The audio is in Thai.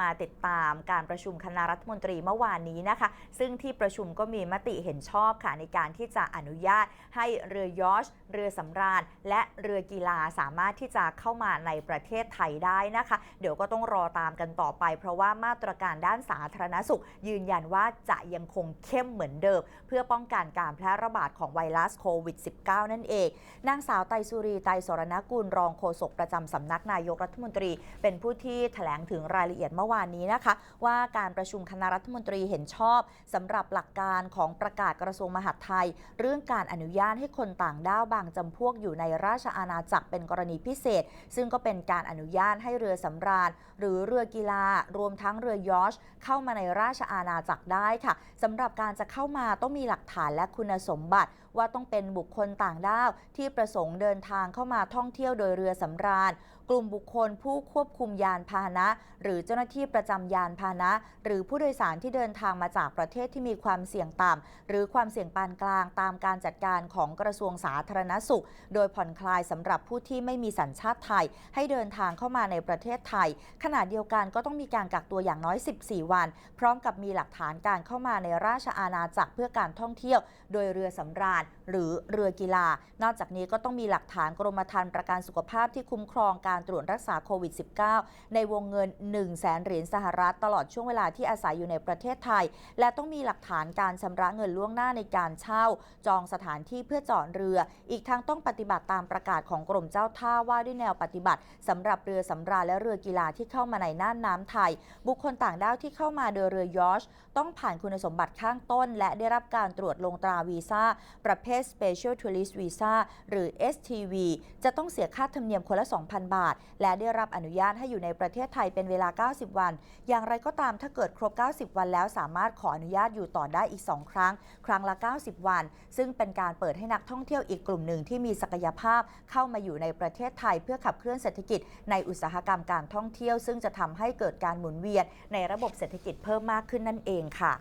มาติดตามการประชุมคณะรัฐมนตรีเมื่อวานนี้นะคะ ซึ่งที่ประชุมก็มีมติเห็นชอบค่ะในการที่จะอนุญาตให้เรือยอชต์เรือสำราญ และเรือกีฬาสามารถที่จะเข้ามาในประเทศไทยได้นะคะ เดี๋ยวก็ต้องรอตามกันต่อไป เพราะว่ามาตรการด้านสาธารณสุข ยืนยันว่าจะยังคงเข้มเหมือนเดิม เพื่อป้องกันการแพร่ระบาดของไวรัสโควิด -19 นั่นเองนางสาวไตรสุรีไตรสรณกุลรองโฆษกประจำสำนักนายกรัฐมนตรี เป็นผู้ที่แถลงถึงรายละเอียดเมื่อวานนี้นะคะ ว่าการประชุมคณะรัฐมนตรีเห็นชอบสำหรับหลักการของประกาศกระทรวงมหาดไทย เรื่องการอนุญาตให้คนต่างด้าวบางจำพวกอยู่ในราชอาณาจักรเป็นกรณีพิเศษ ซึ่งก็เป็นการอนุญาตให้เรือสำราญ หรือเรือกีฬารวมทั้งเรือยอชเข้ามาในราชอาณาจักรได้ค่ะสำหรับการจะเข้ามาต้องมีหลักฐานและคุณสมบัติว่าต้องเป็นบุคคลต่างด้าวที่ประสงค์เดินทางเข้ามาท่องเที่ยวโดยเรือสำราญ กลุ่มบุคคลผู้ควบคุมยานพาหนะ หรือเจ้าหน้าที่ประจำยานพาหนะ หรือผู้โดยสารที่เดินทางมาจากประเทศที่มีความเสี่ยงต่ำหรือความเสี่ยงปานกลางตามการจัดการของกระทรวงสาธารณสุข โดยผ่อนคลายสำหรับผู้ที่ไม่มีสัญชาติไทย ให้เดินทางเข้ามาในประเทศไทย ขณะเดียวกันก็ต้องมีการกักตัวอย่างน้อย 14 วัน พร้อมกับมีหลักฐานการเข้ามาในราชอาณาจักรเพื่อการท่องเที่ยว โดยเรือสำราญหรือเรือกีฬา นอกจากนี้ก็ต้องมีหลักฐานกรมธรรม์ประกันสุขภาพที่คุ้มครองการตรวจรักษาโควิด -19 ในวงเงิน1 0 0 0 0แสนเหรียญสหรัฐตลอดช่วงเวลาที่อาศัยอยู่ในประเทศไทย และต้องมีหลักฐานการชำระเงินล่วงหน้าในการเช่า จองสถานที่เพื่อจอดเรือ อีกทั้งต้องปฏิบัติตามประกาศของกรมเจ้าท่าว่าด้วยแนวปฏิบัติสำหรับเรือสำราญและเรือกีฬาที่เข้ามาในน่านน้ำไทย บุคคลต่างด้าวที่เข้ามาโดยเรือยอชต้องผ่านคุณสมบัติข้างต้น และได้รับการตรวจลงตราวีซ่าประเภท Special Tourist Visa หรือ STV จะต้องเสียค่าธรรมเนียมคนละ 2,000 บาท และได้รับอนุญาตให้อยู่ในประเทศไทยเป็นเวลา90 วัน อย่างไรก็ตามถ้าเกิดครบ 90 วันแล้วสามารถขออนุญาตอยู่ต่อได้อีก 2 ครั้ง ครั้งละ 90 วัน ซึ่งเป็นการเปิดให้นักท่องเที่ยวอีกกลุ่มหนึ่งที่มีศักยภาพเข้ามาอยู่ในประเทศไทย เพื่อขับเคลื่อนเศรษฐกิจในอุตสาหกรรมการท่องเที่ยว ซึ่งจะทำให้เกิดการหมุนเวียนในระบบเศรษฐกิจเพิ่มมากขึ้นนั่นเองค่ะ